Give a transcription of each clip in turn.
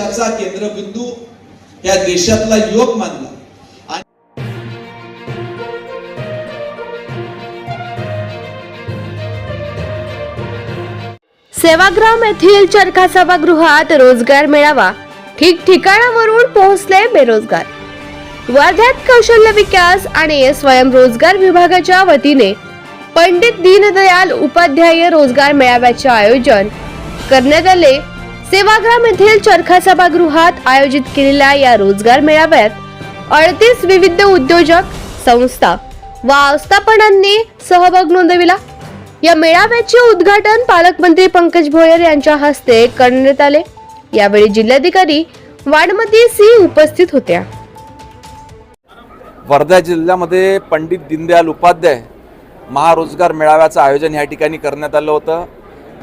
त्याचा केंद्रबिंदू या देशातला युवक मानला. सेवाग्राम येथील चरखा सभागृहात रोजगार मिळावा ठिकठिकाणावरून पोहोचले बेरोजगार. वर्ध्यात कौशल्य विकास आणि स्वयंरोजगार विभागाच्या वतीने पंडित दीनदयाल उपाध्याय रोजगार मेळाव्याचे आयोजन करण्यात आले. सेवाग्राम येथील चरखा सभागृहात आयोजित केलेल्या या रोजगार मेळाव्यात अडतीस विविध उद्योजक संस्था व आस्थापनांनी सहभाग नोंदविला. या मेळाव्याचे उद्घाटन पालकमंत्री पंकज भोयर यांच्या हस्ते करण्यात आले. यावेळी जिल्हाधिकारी वाडमती सी उपस्थित होत्या. वर्धा जिल्ह्यामध्ये पंडित दीनदयाल उपाध्याय महारोजगार मेळाव्याचं आयोजन ह्या ठिकाणी करण्यात आलं होतं.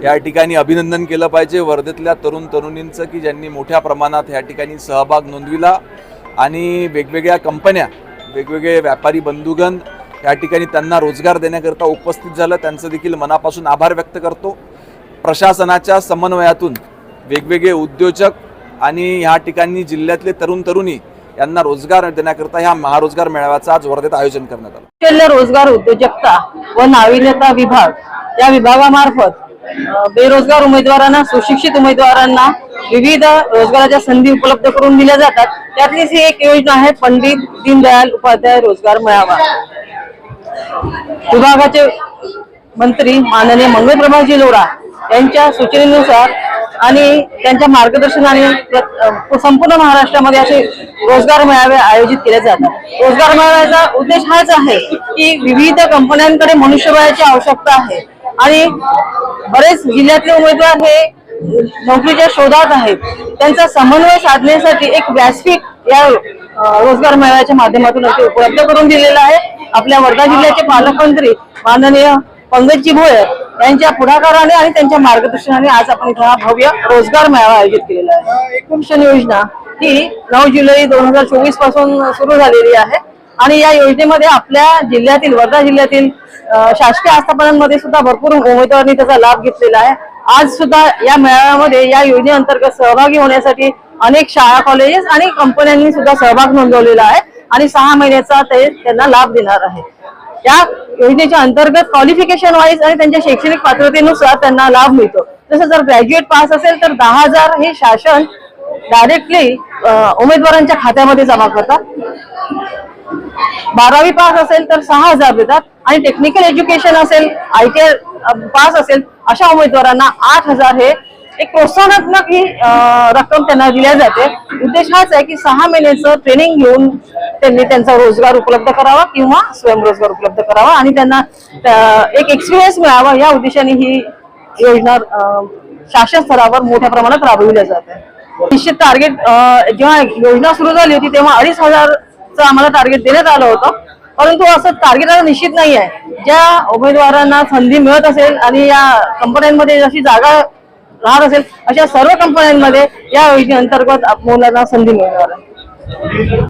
या ठिकाणी अभिनंदन केलं पाहिजे वर्धेतल्या तरुण तरुणींचं की ज्यांनी मोठ्या प्रमाणात या ठिकाणी सहभाग नोंदविला. आणि वेगवेगळ्या कंपन्या वेगवेगळे व्यापारी बंधुगण या ठिकाणी त्यांना रोजगार देण्याकरता उपस्थित झालं. त्यांचं देखील मनापासून आभार व्यक्त करतो. प्रशासनाच्या समन्वयातून वेगवेगळे उद्योजक आणि ह्या ठिकाणी जिल्ह्यातले तरुण तरुणी यांना रोजगार देण्याकरता ह्या महारोजगार मेळाव्याचं आज वर्धेत आयोजन करण्यात आलं. रोजगार उद्योजकता व नाविन्यता विभाग या विभागामार्फत बेरोजगार उमेदवारांना सुशिक्षित उमेदवारांना विविध रोजगाराच्या संधी उपलब्ध करून दिल्या जातात. त्यातलीच ही एक योजना आहे पंडित दीनदयाल उपाध्याय रोजगार मेळावा. विभागाचे मंत्री माननीय मंगलप्रभाजी लोढा यांच्या सूचनेनुसार आणि त्यांच्या मार्गदर्शनाने संपूर्ण महाराष्ट्रामध्ये असे रोजगार मेळावे आयोजित केले जातात. रोजगार मेळाव्याचा उद्देश हाच आहे की विविध कंपन्यांकडे मनुष्यबळाची आवश्यकता आहे. आणि बरेच जिल्ह्यातले उमेदवार हे नोकरीच्या शोधात आहेत. त्यांचा समन्वय साधण्यासाठी एक व्यासपीठ या रोजगार मेळाव्याच्या माध्यमातून असे उपलब्ध करून दिलेलं आहे. आपल्या वर्धा जिल्ह्याचे पालकमंत्री माननीय पंकजी भोयर यांच्या पुढाकाराने आणि त्यांच्या मार्गदर्शनाने आज आपण इथं हा भव्य रोजगार मेळावा आयोजित केलेला आहे. एकूण योजना ही नऊ जुलै दोन हजार चोवीसपासून सुरू झालेली आहे. आणि या योजनेमध्ये आपल्या जिल्ह्यातील वर्धा जिल्ह्यातील शासकीय आस्थापनांमध्ये सुद्धा भरपूर उमेदवारांनी त्याचा लाभ घेतलेला आहे. आज सुद्धा या मेळाव्यामध्ये या योजनेअंतर्गत सहभागी होण्यासाठी अनेक शाळा कॉलेजेस आणि कंपन्यांनी सुद्धा सहभाग नोंदवलेला आहे आणि सहा महिन्याचा ते त्यांना लाभ देणार आहे. या योजनेच्या अंतर्गत क्वालिफिकेशन वाईज आणि त्यांच्या शैक्षणिक पात्रतेनुसार त्यांना लाभ मिळतो. जसं जर ग्रॅज्युएट पास असेल तर दहा हजार हे शासन डायरेक्टली उमेदवारांच्या खात्यामध्ये जमा करतात. बारावी पास असेल तर सहा हजार देतात. आणि टेक्निकल एज्युकेशन असेल आय टी पास असेल अशा उमेदवारांना आठ हजार हे एक प्रोत्साहनात्मक ही रक्कम त्यांना दिल्या जाते. उद्देश हाच आहे की सहा महिन्याचं ट्रेनिंग घेऊन त्यांनी त्यांचा रोजगार उपलब्ध करावा किंवा स्वयंरोजगार उपलब्ध करावा आणि त्यांना एक एक्सपिरियन्स मिळावा. या उद्देशाने ही योजना शासन स्तरावर मोठ्या प्रमाणात राबविल्या जाते. निश्चित टार्गेट जेव्हा योजना सुरू झाली होती तेव्हा अडीच हजार आम्हाला टार्गेट देण्यात आलं होतं. परंतु असं टार्गेट आता निश्चित नाही आहे. ज्या उमेदवारांना संधी मिळत असेल आणि या कंपन्यांमध्ये जशी जागा राहत असेल अशा सर्व कंपन्यांमध्ये या योजनेअंतर्गत मुलांना संधी मिळणार आहे.